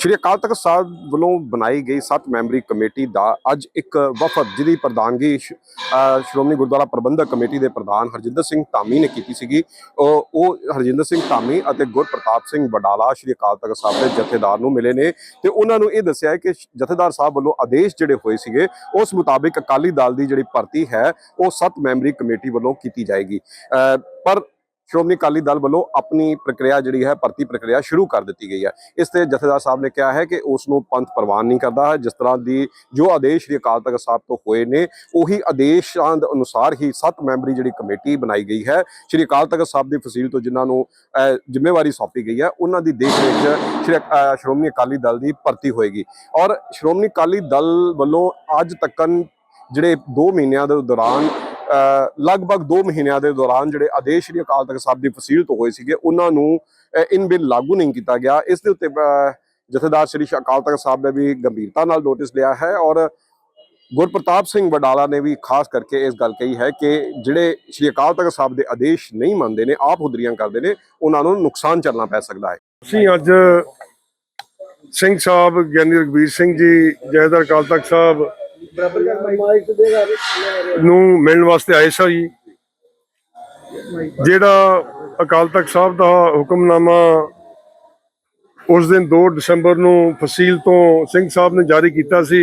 ਸ਼੍ਰੀ ਅਕਾਲ ਤਖਤ ਸਾਹਿਬ ਵੱਲੋਂ ਬਣਾਈ ਗਈ 7 ਮੈਂਬਰੀ ਕਮੇਟੀ ਦਾ ਅੱਜ ਇੱਕ ਵਫਦ, ਜਿਹਦੀ ਪ੍ਰਧਾਨਗੀ ਸ਼੍ਰੋਮਣੀ ਗੁਰਦੁਆਰਾ ਪ੍ਰਬੰਧਕ ਕਮੇਟੀ ਦੇ ਪ੍ਰਧਾਨ ਹਰਜਿੰਦਰ ਸਿੰਘ ਧਾਮੀ ਨੇ ਕੀਤੀ ਸੀਗੀ। ਉਹ ਉਹ ਹਰਜਿੰਦਰ ਸਿੰਘ ਧਾਮੀ ਅਤੇ ਗੁਰਪ੍ਰਤਾਪ ਸਿੰਘ ਬਡਾਲਾ ਸ਼੍ਰੀ ਅਕਾਲ ਤਖਤ ਸਾਹਿਬ ਦੇ ਜਥੇਦਾਰ ਨੂੰ ਮਿਲੇ ਨੇ ਤੇ ਉਹਨਾਂ ਨੂੰ ਇਹ ਦੱਸਿਆ ਕਿ ਜਥੇਦਾਰ ਸਾਹਿਬ ਵੱਲੋਂ ਆਦੇਸ਼ ਜਿਹੜੇ ਹੋਏ ਸੀਗੇ, ਉਸ ਮੁਤਾਬਿਕ ਅਕਾਲੀ ਦਲ ਦੀ ਜਿਹੜੀ ਭਰਤੀ ਹੈ, ਉਹ 7 ਮੈਂਬਰੀ ਕਮੇਟੀ ਵੱਲੋਂ ਕੀਤੀ ਜਾਏਗੀ। ਪਰ ਸ਼੍ਰੋਮਣੀ ਅਕਾਲੀ ਦਲ ਵੱਲੋਂ ਆਪਣੀ ਪ੍ਰਕਿਰਿਆ ਜਿਹੜੀ ਹੈ, ਭਰਤੀ ਪ੍ਰਕਿਰਿਆ ਸ਼ੁਰੂ ਕਰ ਦਿੱਤੀ ਗਈ ਹੈ। ਇਸ ਤੇ ਜਥੇਦਾਰ ਸਾਹਿਬ ਨੇ ਕਿਹਾ ਹੈ ਕਿ ਉਸ ਨੂੰ ਪੰਥ ਪ੍ਰਵਾਨ ਨਹੀਂ ਕਰਦਾ ਹੈ। ਜਿਸ ਤਰ੍ਹਾਂ ਦੀ ਜੋ ਆਦੇਸ਼ ਸ੍ਰੀ ਅਕਾਲ ਤਖਤ ਸਾਹਿਬ ਤੋਂ ਹੋਏ ਨੇ, ਉਹੀ ਆਦੇਸ਼ਾਂ ਦੇ ਅਨੁਸਾਰ ਹੀ ਸੱਤ ਮੈਂਬਰੀ ਜਿਹੜੀ ਕਮੇਟੀ ਬਣਾਈ ਗਈ ਹੈ। ਸ੍ਰੀ ਅਕਾਲ ਤਖਤ ਸਾਹਿਬ ਦੀ ਫਸੀਲ ਤੋਂ ਜਿਨ੍ਹਾਂ ਨੂੰ ਜ਼ਿੰਮੇਵਾਰੀ ਸੌਂਪੀ ਗਈ ਹੈ, ਉਹਨਾਂ ਦੀ ਦੇਖ ਰੇਖ ਸ੍ਰੀ ਸ਼੍ਰੋਮਣੀ ਅਕਾਲੀ ਦਲ ਦੀ ਭਰਤੀ ਹੋਏਗੀ। ਔਰ ਸ਼੍ਰੋਮਣੀ ਅਕਾਲੀ ਦਲ ਵੱਲੋਂ ਅੱਜ ਤੱਕਨ ਜਿਹੜੇ 2 ਮਹੀਨਿਆਂ ਦੇ ਦੌਰਾਨ ਲਗਭਗ 2 ਮਹੀਨਿਆਂ ਦੇ ਦੌਰਾਨ ਜਿਹੜੇ ਆਦੇਸ਼ ਸ੍ਰੀ ਅਕਾਲ ਤਖਤ ਸਾਹਿਬ ਦੀ ਫਸੀਲ ਤੋਂ ਹੋਏ ਸੀਗੇ, ਉਹਨਾਂ ਨੂੰ ਇਨ ਬਿਲ ਲਾਗੂ ਨਹੀਂ ਕੀਤਾ ਗਿਆ। ਇਸ ਦੇ ਉੱਤੇ ਜਥੇਦਾਰ ਸ੍ਰੀ ਅਕਾਲ ਤਖਤ ਸਾਹਿਬ ਨੇ ਵੀ ਗੰਭੀਰਤਾ ਨਾਲ ਨੋਟਿਸ ਲਿਆ ਹੈ ਔਰ ਗੁਰਪ੍ਰਤਾਪ ਸਿੰਘ ਵਡਾਲਾ ਨੇ ਵੀ ਖਾਸ ਕਰਕੇ ਇਸ ਗੱਲ ਕਹੀ ਹੈ ਕਿ ਜਿਹੜੇ ਸ੍ਰੀ ਅਕਾਲ ਤਖਤ ਸਾਹਿਬ ਦੇ ਆਦੇਸ਼ ਨਹੀਂ ਮੰਨਦੇ ਨੇ, ਆਪ ਹੁਦਰੀਆਂ ਕਰਦੇ ਨੇ, ਉਹਨਾਂ ਨੂੰ ਨੁਕਸਾਨ ਚੱਲਣਾ ਪੈ ਸਕਦਾ ਹੈ। ਅਸੀਂ ਅੱਜ ਸਿੰਘ ਸਾਹਿਬ ਗਿਆਨੀ ਰਘਬੀਰ ਸਿੰਘ ਜੀ ਜਥੇਦਾਰ ਅਕਾਲ ਤਖਤ ਸਾਹਿਬ ਨੂੰ ਮਿਲਣ ਵਾਸਤੇ ਆਏ ਸਾਂ ਜੀ। ਜਿਹੜਾ ਅਕਾਲ ਤਖਤ ਸਾਹਿਬ ਦਾ ਹੁਕਮਨਾਮਾ ਉਸ ਦਿਨ 2 ਦਸੰਬਰ ਨੂੰ ਫਸੀਲ ਤੋਂ ਸਿੰਘ ਸਾਹਿਬ ਨੇ ਜਾਰੀ ਕੀਤਾ ਸੀ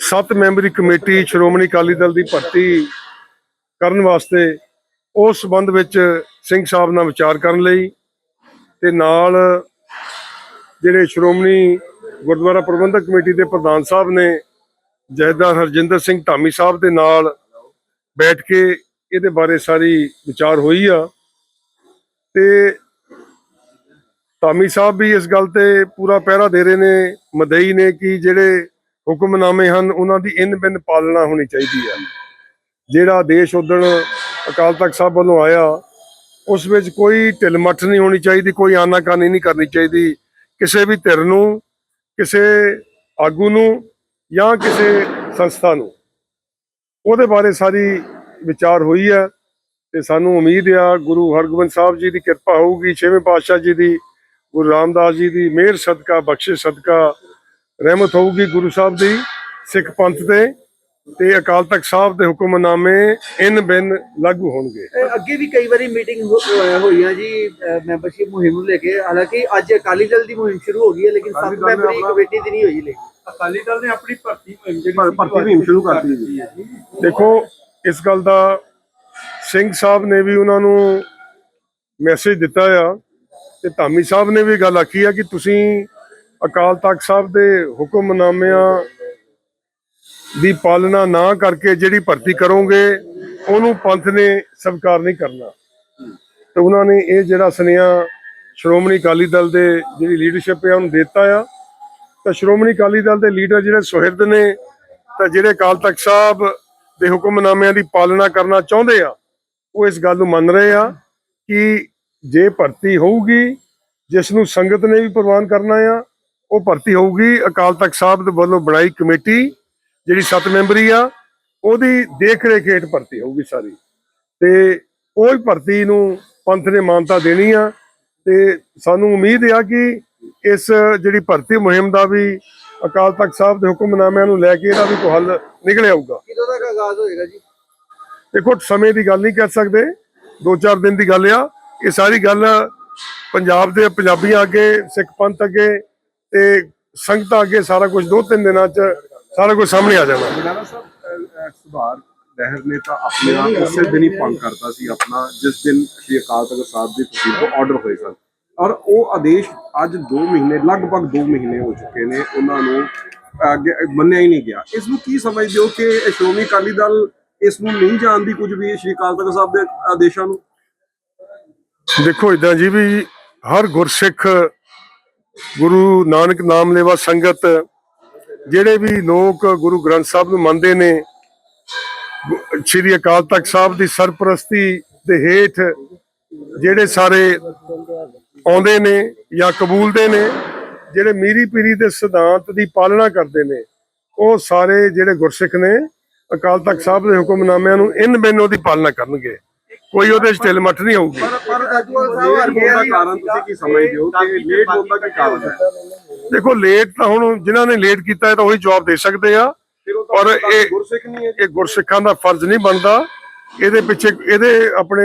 ਸੱਤ ਮੈਂਬਰੀ ਕਮੇਟੀ ਸ਼੍ਰੋਮਣੀ ਅਕਾਲੀ ਦਲ ਦੀ ਭਰਤੀ ਕਰਨ ਵਾਸਤੇ ਉਸ ਸੰਬੰਧ ਵਿੱਚ ਸਿੰਘ ਸਾਹਿਬ ਨਾਲ ਵਿਚਾਰ ਕਰਨ ਲਈ ਤੇ ਨਾਲ ਜਿਹੜੇ ਸ਼੍ਰੋਮਣੀ ਗੁਰਦੁਆਰਾ ਪ੍ਰਬੰਧਕ ਕਮੇਟੀ ਦੇ ਪ੍ਰਧਾਨ ਸਾਹਿਬ ਨੇ ਜਹੇਦਾਰ ਹਰਜਿੰਦਰ ਸਿੰਘ ਧਾਮੀ ਸਾਹਿਬ ਦੇ ਨਾਲ ਬੈਠ ਕੇ ਇਹਦੇ ਬਾਰੇ ਸਾਰੀ ਵਿਚਾਰ ਹੋਈ ਆ। ਤੇ ਧਾਮੀ ਸਾਹਿਬ ਵੀ ਇਸ ਗੱਲ ਤੇ ਪੂਰਾ ਪਹਿਰਾ ਦੇ ਰਹੇ ਨੇ, ਮਦਈ ਨੇ ਕਿ ਜਿਹੜੇ ਹੁਕਮਨਾਮੇ ਹਨ, ਉਹਨਾਂ ਦੀ ਇਨ ਬਿਨ ਪਾਲਣਾ ਹੋਣੀ ਚਾਹੀਦੀ ਆ। ਜਿਹੜਾ ਦੇਸ਼ ਉਦਣ ਅਕਾਲ ਤਖਤ ਸਾਹਿਬ ਵੱਲੋਂ ਆਇਆ, ਉਸ ਵਿੱਚ ਕੋਈ ਢਿਲਮੱਠ ਨਹੀਂ ਹੋਣੀ ਚਾਹੀਦੀ, ਕੋਈ ਆਨਾਕਾਨੀ ਨਹੀਂ ਕਰਨੀ ਚਾਹੀਦੀ। ਕਿਸੇ ਵੀ ਧਿਰ ਨੂੰ, ਕਿਸੇ ਆਗੂ ਨੂੰ ਜਾਂ ਕਿਸੇ ਸੰਸਥਾ ਨੂੰ। ਉਹਦੇ ਬਾਰੇ ਸਾਰੀ ਵਿਚਾਰ ਹੋਈ ਹੈ ਤੇ ਸਾਨੂੰ ਉਮੀਦ ਆ ਗੁਰੂ ਹਰਗੋਬਿੰਦ ਸਾਹਿਬ ਜੀ ਦੀ ਕਿਰਪਾ ਹੋਊਗੀ, ਛੇਵੇਂ ਪਾਤਸ਼ਾਹ ਜੀ ਦੀ, ਗੁਰੂ ਰਾਮਦਾਸ ਜੀ ਦੀ ਮਿਹਰ ਸਦਕਾ, ਬਖਸ਼ਿਸ਼ ਸਦਕਾ ਰਹਿਮਤ ਹੋਊਗੀ ਗੁਰੂ ਸਾਹਿਬ ਦੀ ਸਿੱਖ ਪੰਥ ਤੇ। ਤੇ ਅਕਾਲ ਤਖਤ ਸਾਹਿਬ ਦੇ ਹੁਕਮਨਾਮੇ ਇਨ ਬਿਨ ਲਾਗੂ ਹੋਣਗੇ। ਅੱਗੇ ਵੀ ਕਈ ਵਾਰੀ ਮੀਟਿੰਗ ਹੋਈਆਂ ਜੀ ਮੈਂਬਰਸ਼ਿਪ ਮੁਹਿੰਮ ਨੂੰ ਲੈ ਕੇ। ਹਾਲਾਂਕਿ ਅੱਜ ਅਕਾਲੀ ਦਲ ਦੀ ਮੁਹਿੰਮ ਸ਼ੁਰੂ ਹੋ ਗਈ ਹੈ ਲੇਕਿਨ ਸੱਤ ਮੈਂਬਰੀ ਕਮੇਟੀ ਦੀ ਨਹੀਂ ਹੋਈ ਲੇਕਿਨ ਅਕਾਲੀ ਦਲ ਨੇ ਆਪਣੀ ਭਰਤੀ ਮੁਹਿੰਮ ਜਿਹੜੀ ਭਰਤੀ ਮੁਹਿੰਮ ਸ਼ੁਰੂ ਕਰ ਦਿੱਤੀ ਹੈ ਜੀ। ਦੇਖੋ ਇਸ ਗੱਲ ਦਾ ਸਿੰਘ ਸਾਹਿਬ ਨੇ ਵੀ ਉਹਨਾਂ ਨੂੰ ਮੈਸੇਜ ਦਿੱਤਾ ਆ ਤੇ ਧਾਮੀ ਸਾਹਿਬ ਨੇ ਵੀ ਗੱਲ ਆਖੀ ਆ ਕਿ ਤੁਸੀਂ ਅਕਾਲ ਤਖਤ ਸਾਹਿਬ ਦੇ ਹੁਕਮਨਾਮਿਆਂ ਦੀ ਪਾਲਣਾ ਨਾ ਕਰਕੇ ਜਿਹੜੀ ਭਰਤੀ ਕਰੋਗੇ, ਉਹਨੂੰ ਪੰਥ ਨੇ ਸਵੀਕਾਰ ਨਹੀਂ ਕਰਨਾ। ਤੇ ਉਹਨਾਂ ਨੇ ਇਹ ਜਿਹੜਾ ਸੁਨੇਹਾ ਸ਼੍ਰੋਮਣੀ ਅਕਾਲੀ ਦਲ ਦੇ ਜਿਹੜੀ ਲੀਡਰਸ਼ਿਪ ਹੈ ਉਹਨੂੰ ਦਿੱਤਾ ਆ। ਤਾਂ ਸ਼੍ਰੋਮਣੀ ਅਕਾਲੀ ਦਲ ਦੇ ਲੀਡਰ ਜਿਹੜੇ ਸੁਹਿਰਦ ਨੇ, ਤਾਂ ਜਿਹੜੇ ਅਕਾਲ ਤਖਤ ਸਾਹਿਬ ਦੇ ਹੁਕਮਨਾਮਿਆਂ ਦੀ ਪਾਲਣਾ ਕਰਨਾ ਚਾਹੁੰਦੇ ਆ, ਉਹ ਇਸ ਗੱਲ ਨੂੰ ਮੰਨ ਰਹੇ ਆ ਕਿ ਜੇ ਭਰਤੀ ਹੋਊਗੀ, ਜਿਸ ਨੂੰ ਸੰਗਤ ਨੇ ਵੀ ਪ੍ਰਵਾਨ ਕਰਨਾ ਆ, ਉਹ ਭਰਤੀ ਹੋਊਗੀ। ਅਕਾਲ ਤਖਤ ਸਾਹਿਬ ਦੇ ਵੱਲੋਂ ਬਣਾਈ ਕਮੇਟੀ ਜਿਹੜੀ ਸੱਤ ਮੈਂਬਰੀ ਆ ਉਹਦੀ ਦੇਖ ਰੇਖ ਹੇਠ ਭਰਤੀ ਹੋਊਗੀ ਸਾਰੀ। ਤੇ ਉਹ ਹੀ ਭਰਤੀ ਨੂੰ ਪੰਥ ਨੇ ਮਾਨਤਾ ਦੇਣੀ ਆ ਤੇ ਸਾਨੂੰ ਉਮੀਦ ਆ ਕਿ ਇਸ ਜਿਹੜੀ ਭਰਤੀ ਮੁਹਿੰਮ ਦਾ ਵੀ ਅਕਾਲ ਤਖਤ ਸਾਹਿਬ ਦੇ ਹੁਕਮਨਾਮਿਆਂ ਨੂੰ ਲੈ ਕੇ ਇਹਦਾ ਵੀ ਕੋਈ ਹੱਲ ਨਿਕਲ ਆਊਗਾ ਕਿਦੋਂ ਤੱਕ ਆਗਾਜ਼ ਹੋਏਗਾ ਜੀ? ਦੇਖੋ ਸਮੇਂ ਦੀ ਗੱਲ ਨਹੀਂ ਕਰ ਸਕਦੇ। ਦੋ ਚਾਰ ਦਿਨ ਦੀ ਗੱਲ ਆ। ਇਹ ਸਾਰੀ ਗੱਲ ਪੰਜਾਬ ਦੇ ਪੰਜਾਬੀਆਂ ਅੱਗੇ ਸਿੱਖ ਪੰਥ ਅੱਗੇ ਤੇ ਸੰਗਤਾਂ ਅੱਗੇ ਸਾਰਾ ਕੁਝ ਦੋ ਤਿੰਨ ਦਿਨਾਂ 'ਚ ਸਾਰਾ ਕੁਝ ਸਾਹਮਣੇ ਆ ਜਾਣਾ। ਬਡਾਲਾ ਸਾਹਿਬ ਅਹ, ਅਹ, ਸੁਧਾਰ ਲਹਿਰ ਨੇ ਤਾਂ ਆਪਣੇ ਆਪ ਉਸੇ ਦਿਨ ਹੀ ਭੰਗ ਕਰਤਾ ਸੀ ਆਪਣਾ ਜਿਸ ਦਿਨ ਸ਼੍ਰੀ ਅਕਾਲ ਤਖਤ ਸਾਹਿਬ ਦੀ ਤਸਦੀਕ ਤੋਂ ਆਰਡਰ ਹੋਏ ਸਨ। ਔਰ ਉਹ ਆਦੇਸ਼ ਅੱਜ 2 ਮਹੀਨੇ ਲਗਭਗ 2 ਮਹੀਨੇ ਹੋ ਚੁੱਕੇ ਨੇ ਉਹਨਾਂ ਨੂੰ ਅੱਗੇ ਮੰਨਿਆ ਹੀ ਨਹੀਂ ਗਿਆ। ਇਸ ਨੂੰ ਕੀ ਸਮਝਦੇ ਹੋ ਕਿ ਸ਼੍ਰੋਮਣੀ ਅਕਾਲੀ ਦਲ ਇਸ ਨੂੰ ਨਹੀਂ ਜਾਣਦੀ ਕੁਝ ਵੀ ਸ਼੍ਰੀ ਅਕਾਲ ਤਖਤ ਸਾਹਿਬ ਦੇ ਆਦੇਸ਼ਾਂ ਨੂੰ? ਦੇਖੋ ਇਦਾਂ ਜੀ ਵੀ ਹਰ ਗੁਰਸਿੱਖ ਗੁਰੂ ਨਾਨਕ ਨਾਮ ਲੈਵਾ ਸੰਗਤ ਜਿਹੜੇ ਵੀ ਲੋਕ ਗੁਰੂ ਗ੍ਰੰਥ ਸਾਹਿਬ ਨੂੰ ਮੰਨਦੇ ਨੇ, ਸ਼੍ਰੀ ਅਕਾਲ ਤਖਤ ਸਾਹਿਬ ਦੀ ਸਰਪ੍ਰਸਤੀ ਦੇ ਹੇਠ ਜਿਹੜੇ ਸਾਰੇ ਆਉਂਦੇ ਨੇ ਜਾਂ ਕਬੂਲਦੇ ਨੇ, ਜਿਹੜੇ ਮੀਰੀ ਪੀਰੀ ਦੇ ਸਿਧਾਂਤ ਦੀ ਪਾਲਣਾ ਕਰਦੇ ਨੇ, ਉਹ ਸਾਰੇ ਜਿਹੜੇ ਗੁਰਸਿੱਖ ਨੇ ਅਕਾਲ ਤਖਤ ਸਾਹਿਬ ਦੇ ਹੁਕਮਨਾਮਿਆਂ ਨੂੰ ਇਨ ਬਿਨ ਉਹਦੀ ਪਾਲਣਾ ਕਰਨਗੇ। ਕੋਈ ਉਹਦੇ ਚ ਢਿੱਲ ਮੱਠ ਨਹੀਂ ਹੋਊਗੀ ਪਰ ਪਰ ਦਾ ਕਾਰਨ ਤੁਸੀਂ ਕੀ ਸਮਝਦੇ ਹੋ ਕਿ ਲੇਟ ਹੋਣ ਦਾ ਕੀ ਕਾਰਨ ਹੈ? ਦੇਖੋ ਲੇਟ ਤਾਂ ਹੁਣ ਜਿਨ੍ਹਾਂ ਨੇ ਲੇਟ ਕੀਤਾ ਹੈ ਤਾਂ ਉਹੀ ਜਵਾਬ ਦੇ ਸਕਦੇ ਆ। ਔਰ ਇਹ- ਗੁਰਸਿੱਖ ਨਹੀਂ ਹੈ ਇਹ ਗੁਰਸਿੱਖਾਂ ਦਾ ਫਰਜ਼ ਨਹੀਂ ਬਣਦਾ। ਇਹਦੇ ਪਿੱਛੇ ਇਹਦੇ ਆਪਣੇ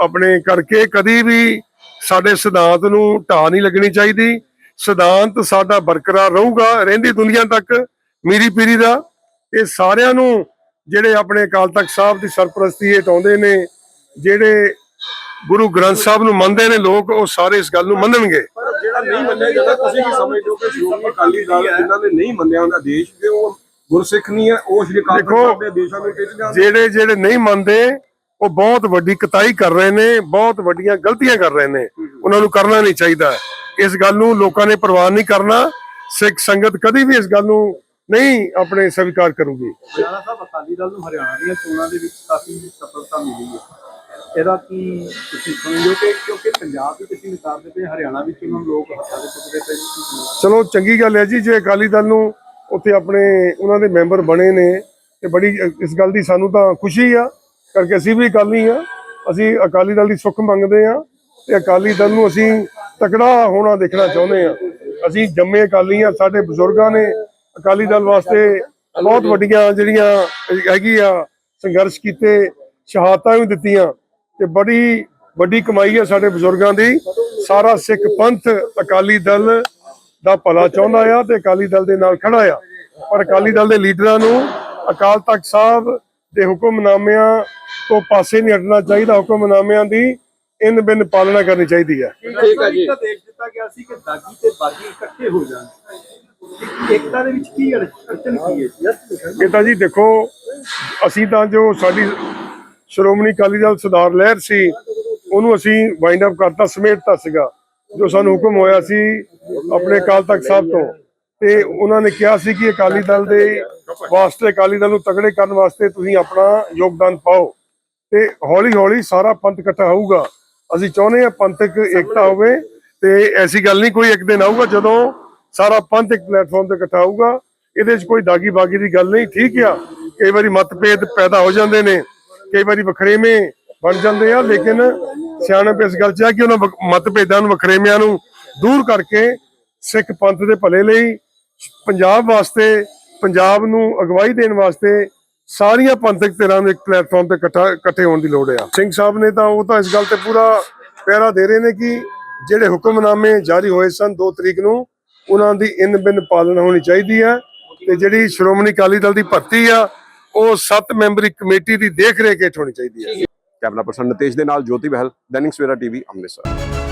ਆਪਣੇ ਕਰਕੇ ਕਦੀ ਵੀ ਸਾਡੇ ਸਿਧਾਂਤ ਨੂੰ ਢਾਹ ਨਹੀਂ ਲੱਗਣੀ ਚਾਹੀਦੀ। ਸਿਧਾਂਤ ਸਾਡਾ ਬਰਕਰਾਰ ਰਹੂਗਾ ਰਹਿੰਦੀ ਦੁਨੀਆ ਤੱਕ ਮੀਰੀ ਪੀਰੀ ਦਾ। ਇਹ ਸਾਰਿਆਂ ਨੂੰ ਜਿਹੜੇ ਆਪਣੇ ਅਕਾਲ ਤਖਤ ਸਾਹਿਬ ਦੀ ਸਰਪ੍ਰਸਤੀ ਹਟਾਉਂਦੇ ਨੇ ਜਿਹੜੇ ਗੁਰੂ ਗ੍ਰੰਥ ਸਾਹਿਬ ਨੂੰ ਮੰਨਦੇ ਨੇ ਲੋਕ ਉਹ ਸਾਰੇ ਇਸ ਗੱਲ ਨੂੰ ਮੰਨਣਗੇ। ਜਿਹੜਾ ਨਹੀਂ ਮੰਨਿਆ ਜਾਂਦਾ ਤੁਸੀਂ ਕੀ ਸਮਝਦੇ ਹੋ ਕਿ ਸ਼੍ਰੋਮਣੀ ਅਕਾਲੀ ਦਲ ਜਿਨ੍ਹਾਂ ਨੇ ਨਹੀਂ ਮੰਨਿਆ ਉਹਦਾ ਦੇਸ਼ ਦੇ ਉਹ ਗੁਰਸਿੱਖ ਨਹੀਂ ਹੈ ਉਹ ਸ਼੍ਰੀ ਅਕਾਲ ਤਖਤ ਦੇ ਦੇਸ਼ਾਂ ਨੂੰ ਟਿਕ ਜਾਂਦੇ ਜਿਹੜੇ ਜਿਹੜੇ ਨਹੀਂ ਮੰਨਦੇ ਉਹ ਬਹੁਤ ਵੱਡੀ ਕਤਾਈ ਕਰ ਰਹੇ ਨੇ ਬਹੁਤ ਵੱਡੀਆਂ ਗਲਤੀਆਂ ਕਰ ਰਹੇ ਨੇ। ਉਹਨਾਂ ਨੂੰ ਕਰਨਾ ਨਹੀਂ ਚਾਹੀਦਾ। ਇਸ ਗੱਲ ਨੂੰ ਲੋਕਾਂ ਨੇ ਪ੍ਰਵਾਨ ਨਹੀਂ ਕਰਨਾ। ਸਿੱਖ ਸੰਗਤ ਕਦੀ ਵੀ ਇਸ ਗੱਲ ਨੂੰ ਨਹੀਂ ਆਪਣੇ ਸਵੀਕਾਰ ਕਰੂਗੀ। ਹਰਿਆਣਾ ਸਾਹਿਬ ਅਕਾਲੀ ਦਲ ਨੂੰ ਹਰਿਆਣਾ ਦੀਆਂ ਚੋਣਾਂ ਦੇ ਵਿੱਚ ਕਾਫੀ ਸਫਲਤਾ ਮਿਲੀ ਹੈ। ਇਹਦਾ ਕੀ ਤੁਸੀਂ ਸਮਝਦੇ ਕਿ ਕਿਉਂਕਿ ਪੰਜਾਬ ਵੀ ਤੁਸੀਂ ਨਿਕਾਲਦੇ ਪਏ ਹਰਿਆਣਾ ਵਿੱਚ ਉਹਨਾਂ ਨੂੰ ਲੋਕ ਹੱਥਾਂ ਦੇ ਚੁੱਕਦੇ ਪਏ ਨੇ ਚਲੋ, ਚੰਗੀ ਗੱਲ ਹੈ ਜੀ, ਜੇ ਅਕਾਲੀ ਦਲ ਨੂੰ ਉੱਥੇ ਆਪਣੇ ਉਹਨਾਂ ਦੇ ਮੈਂਬਰ ਬਣੇ ਨੇ, ਤੇ ਬੜੀ, ਇਸ ਗੱਲ ਦੀ ਸਾਨੂੰ ਤਾਂ ਖੁਸ਼ੀ ਆ, ਕਰਕੇ ਅਸੀਂ ਵੀ ਅਕਾਲੀ ਆ, ਅਸੀਂ ਅਕਾਲੀ ਦਲ ਦੀ ਸੁੱਖ ਮੰਗਦੇ ਆ, ਤੇ ਅਕਾਲੀ ਦਲ ਨੂੰ ਅਸੀਂ ਤਕੜਾ ਹੋਣਾ ਦੇਖਣਾ ਚਾਹੁੰਦੇ ਆ। ਅਸੀਂ ਜੰਮੇ ਅਕਾਲੀ ਆ, ਸਾਡੇ ਬਜ਼ੁਰਗਾਂ ਨੇ ਅਕਾਲੀ ਦਲ ਵਾਸਤੇ ਬਹੁਤ ਵੱਡੀਆਂ ਜਿਹੜੀਆਂ ਹੈਗੀ ਆ ਸੰਘਰਸ਼ ਕੀਤੇ, ਸ਼ਹਾਦਤਾਂ ਵੀ ਦਿੱਤੀਆਂ। ਤੇ ਬੜੀ ਵੱਡੀ ਕਮਾਈ ਹੈ ਸਾਡੇ ਬਜ਼ੁਰਗਾਂ ਦੀ। ਸਾਰਾ ਸਿੱਖ ਪੰਥ ਅਕਾਲੀ ਦਲ ਦਾ ਭਲਾ ਚਾਹੁੰਦਾ ਆ ਤੇ ਅਕਾਲੀ ਦਲ ਦੇ ਨਾਲ ਖੜਾ ਆ। ਪਰ ਅਕਾਲੀ ਦਲ ਦੇ ਲੀਡਰਾਂ ਨੂੰ ਅਕਾਲ ਤਖਤ ਸਾਹਿਬ ਦੇ ਹੁਕਮਨਾਮਿਆਂ ਤੋਂ ਪਾਸੇ ਨਹੀਂ ਹਟਣਾ ਚਾਹੀਦਾ। ਹੁਕਮਨਾਮਿਆਂ ਦੀ ਇਨ ਬਿਨ ਪਾਲਣਾ ਕਰਨੀ ਚਾਹੀਦੀ ਹੈ। ਠੀਕ ਹੈ ਜੀ। ਤਾਂ ਦੇਖ ਦਿੱਤਾ ਗਿਆ ਸੀ ਕਿ ਦਾਗੀ ਤੇ ਬਾਗੀ ਇਕੱਠੇ ਹੋ ਜਾਣ। ਏਕਤਾ ਦੇ ਵਿੱਚ ਕੀ ਅੜ- ਅੜਚਨ ਕੀ ਹੈ ਇਹ ਤਾਂ ਜੀ ਦੇਖੋ ਅਸੀਂ ਤਾਂ ਜੋ ਸਾਡੀ ਸ਼੍ਰੋਮਣੀ ਅਕਾਲੀ ਦਲ ਸਰਦਾਰ ਲਹਿਰ ਸੀ, ਉਹਨੂੰ ਅਸੀਂ ਵਾਈਂਡ ਅਪ ਕਰਤਾ ਸਮੇਟਤਾ ਸੀਗਾ, ਜੋ ਸਾਨੂੰ ਹੁਕਮ ਹੋਇਆ ਸੀ ਆਪਣੇ ਅਕਾਲ ਤਖਤ ਸਾਹਿਬ ਤੋਂ। ਤੇ ਉਹਨਾਂ ਨੇ ਕਿਹਾ ਸੀ ਕਿ ਅਕਾਲੀ ਦਲ ਦੇ ਵਾਸਤੇ, ਅਕਾਲੀ ਦਲ ਨੂੰ ਤਗੜੇ ਕਰਨ ਵਾਸਤੇ ਤੁਸੀਂ ਆਪਣਾ ਯੋਗਦਾਨ ਪਾਓ। ਤੇ ਹੌਲੀ ਹੌਲੀ ਸਾਰਾ ਪੰਥ ਇਕੱਠਾ ਹੋਊਗਾ। ਅਸੀਂ ਚਾਹੁੰਦੇ ਹਾਂ ਪੰਥਕ ਏਕਤਾ ਹੋਵੇ ਤੇ ਐਸੀ ਗੱਲ ਨਹੀਂ ਕੋਈ ਇੱਕ ਦਿਨ ਆਊਗਾ ਜਦੋਂ ਸਾਰਾ ਪੰਥ ਇੱਕ ਪਲੇਟਫਾਰਮ ਤੇ ਇਕੱਠਾ ਹੋਊਗਾ। ਇਹਦੇ 'ਚ ਕੋਈ ਦਾਗੀ ਬਾਗੀ ਦੀ ਗੱਲ ਨਹੀਂ, ਠੀਕ ਆ। ਕਈ ਵਾਰੀ ਮਤਭੇਦ ਪੈਦਾ ਹੋ ਜਾਂਦੇ ਨੇ। ਕਈ ਵਾਰੀ ਵਖਰੇਵੇਂ ਬਣ ਜਾਂਦੇ ਆ, ਲੇਕਿਨ ਸਿਆਣਪ ਇਸ ਗੱਲ 'ਚ ਆ ਕਿ ਉਹਨਾਂ ਵਖ- ਮਤਭੇਦਾਂ ਨੂੰ ਵਖਰੇਵਿਆਂ ਨੂੰ ਦੂਰ ਕਰਕੇ ਸਿੱਖ ਪੰਥ ਦੇ ਭਲੇ ਲਈ ਪੰਜਾਬ ਵਾਸਤੇ, ਪੰਜਾਬ ਨੂੰ ਅਗਵਾਈ ਦੇਣ ਵਾਸਤੇ ਸਾਰੀਆਂ ਪੰਥਕ ਧਿਰਾਂ ਦੇ ਇੱਕ ਪਲੇਟਫਾਰਮ ਤੇ ਇਕੱਠਾ, ਇਕੱਠੇ ਹੋਣ ਦੀ ਲੋੜ ਆ। ਸਿੰਘ ਸਾਹਿਬ ਨੇ ਤਾਂ ਉਹ ਤਾਂ ਇਸ ਗੱਲ ਤੇ ਪੂਰਾ ਪਹਿਰਾ ਦੇ ਰਹੇ ਨੇ ਕਿ ਜਿਹੜੇ ਹੁਕਮਨਾਮੇ ਜਾਰੀ ਹੋਏ ਸਨ 2 ਤਰੀਕ ਨੂੰ, ਉਹਨਾਂ ਦੀ ਇਨ ਬਿਨ ਪਾਲਣਾ ਹੋਣੀ ਚਾਹੀਦੀ ਹੈ ਤੇ ਜਿਹੜੀ ਸ਼੍ਰੋਮਣੀ ਅਕਾਲੀ ਦਲ ਦੀ ਭਰਤੀ ਆ ਉਹ 7 ਮੈਂਬਰੀ ਕਮੇਟੀ ਦੀ ਦੇਖ ਰੇਖ ਹੇਠ ਹੋਣੀ ਚਾਹੀਦੀ ਹੈ। ਕੈਮਰਾ ਪਰਸਨ ਨਤੇਸ਼ ਦੇ ਨਾਲ ਜੋਤੀ ਬਹਿਲ, ਦੈਨਿਕ ਸਵੇਰਾ ਟੀਵੀ ਅੰਮ੍ਰਿਤਸਰ।